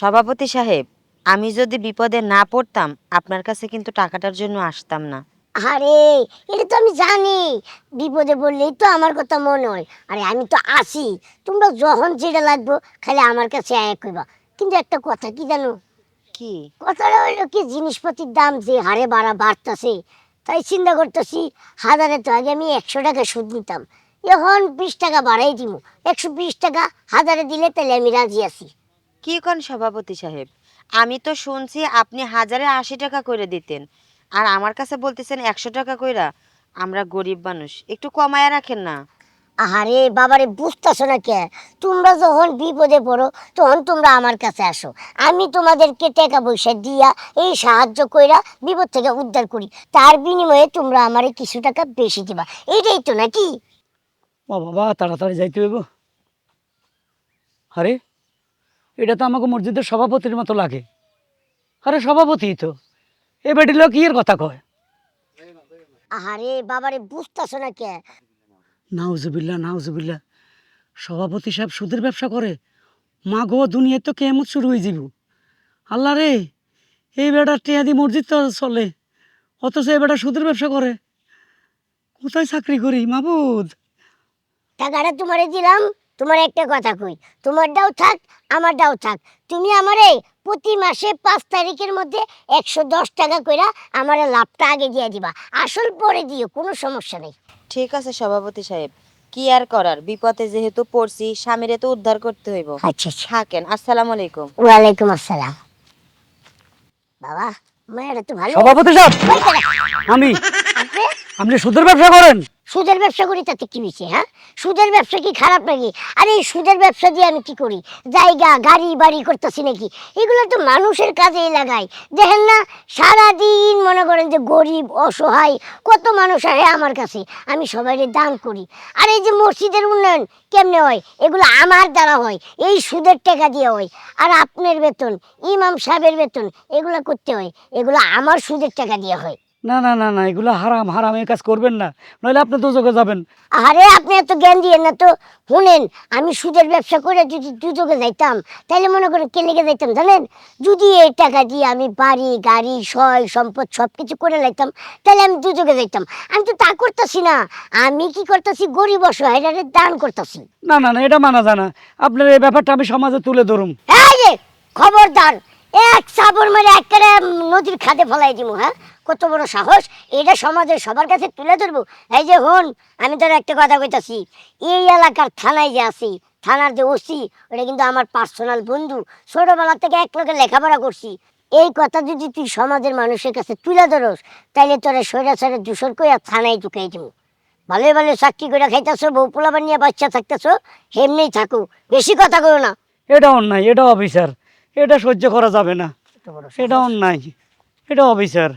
সভাপতি সাহেব আমি যদি বিপদে না পড়তাম আপনার কাছে কিন্তু টাকাটার জন্য আসতাম না। আরে এটা তো আমি জানি। বিপদে বললেই তো আমার কথা মনে হয়। আরে আমি তো আসি। তোমরা যখন যেটা লাগবো খালি আমার কাছে এক কইবা। কিন্তু একটা কথা কি জানো? কি? কথাটা হইল কি জিনিসপাতির দাম যে হারে বাড়া বাড়তাছে তাই চিন্তা করতেছি হাজারে তো আগে আমি একশো টাকা সুদ নিতাম। এখন বিশ টাকা বাড়াই দিব একশো বিশ টাকা হাজারে দিলে তাহলে আমি রাজি আছি। কি কোন সভাপতি সাহেব? আমি তো শুনছি আপনি হাজারে আশি টাকা করে দিতেন। আর আমার কাছে বলতেছেন একশো টাকা কইরা। আমরা গরিব মানুষ একটু কমায়া রাখেন না। আরে বাবারে বুঝতেছো না কে? তোমরা যখন বিপদে পড়ো তখন তোমরা আমার কাছে আসো। আমি তোমাদেরকে টাকা পয়সা দিয়া এই সাহায্য কইরা বিপদ থেকে উদ্ধার করি। তার বিনিময়ে তোমরা আমারে কিছু টাকা বেশি দিবা। এইটাই তো নাকি? ও বাবা তাড়াতাড়ি যাইতে হইব। আরে এটা তো আমাকে মসজিদের সভাপতির মতো লাগে। আরে সভাপতি তো। এ বেটি লোক ইয়ের কথা কয়। আরে বাবারে বুঝতেছো না কে? নাউজুবিল্লা নাউজুবিল্লা সভাপতি সাহেব সুদের ব্যবসা করে। মা গো দুনিয়ায় তো কেমন শুরু হয়ে যাব আল্লাহ রে এই বেটা টিয়াদি মসজিদ তো চলে। অথচ এই বেটা সুদের ব্যবসা করে। কোথায় চাকরি করি মাবুদ? টাকাটা তোমারে দিলাম। তোমার একটা কথা কই তোমারটাও থাক আমারটাও থাক। তুমি আমারে প্রতি মাসে পাঁচ তারিখের মধ্যে একশো দশ টাকা কইরা আমারে লাভটা আগে দিয়ে দিবা। আসল পরে দিও কোনো সমস্যা নেই। ঠিক আছে সভাপতি সাহেব কি আর করার? বিপদে যেহেতু পড়ছি স্বামীরে তো উদ্ধার করতে হইব। আচ্ছা আচ্ছা। থাকেন আসসালামু আলাইকুম। ওয়ালাইকুম আসসালাম। বাবা মেয়েরা তো ভালো। সভাপতি সাহেব! আমি আপনি সুদের ব্যবসা করেন? সুদের ব্যবসা করি, তাতে কি হয়েছে হ্যাঁ? সুদের ব্যবসা কি খারাপ নাকি? আরে, এই সুদের ব্যবসা দিয়ে আমি কি করি? জায়গা, গাড়ি বাড়ি করতেছি নাকি? এগুলো তো মানুষের কাজেই লাগাই দেখেন না, সারাদিন মনে করেন যে গরিব, অসহায়, কত মানুষ আসে আমার কাছে, আমি সবাইকে দান করি। আর এই যে মসজিদের উন্নয়ন কেমনে হয়? এগুলো আমার দ্বারা হয়, এই সুদের টাকা দিয়ে হয়। আর আপনার বেতন, ইমাম সাহেবের বেতন, এগুলো করতে হয়, এগুলো আমার সুদের টাকা দিয়ে হয়। না না না না এগুলো হারাম হারাম এই কাজ করবেন না। নইলে আপনি দুযোগে যাবেন। আরে আপনি এত জ্ঞান দিয়েন না তো। শুনেন আমি সুদের ব্যবসা করে যদি দুযোগে যাইতাম তাহলে মনে করেন কে লেগে যাইতাম জানেন? যদি এই টাকা দিয়ে আমি বাড়ি গাড়ি সয় সম্পদ সব কিছু করে লাইতাম তাহলে আমি দুযোগে যাইতাম। আমি তো তা করতেছি না। আমি কি করতেছি? গরিব অসহায়দের দান করতেছি। না না না এটা মানা জানা আপনার এই ব্যাপারটা আমি সমাজে তুলে ধরুম। এই যে খবরদার! এক সাবর মেরে একেবারে নদীর খাদে ফলাই দিব হ্যাঁ? কত বড় সাহস। এটা সমাজের সবার কাছে তুলে ধরবো। এই যে হন, আমি তোর একটা কথা কইতাছি। এই এলাকার থানায় যে আছি, থানার যে ওসি, ওটা কিন্তু আমার পার্সোনাল বন্ধু। ছোটবেলা থেকে এক লোকে লেখাপড়া করছি। এই কথা যদি তুই সমাজের মানুষের কাছে তুলে ধরস, তাইলে তোরা সৈরা সৈরা দূষণ করে থানায় ঢুকাই দিব ভালো ভালো চাকরি করে খাইতেছো, বউ পোলাবার নিয়ে বাচ্চা থাকতেছো এমনিই থাকো। বেশি কথা করো না। এটা অন্যায়, এটা অবিচার। এটা সহ্য করা যাবে না। এটা অন্যায়। এটা অবিচার।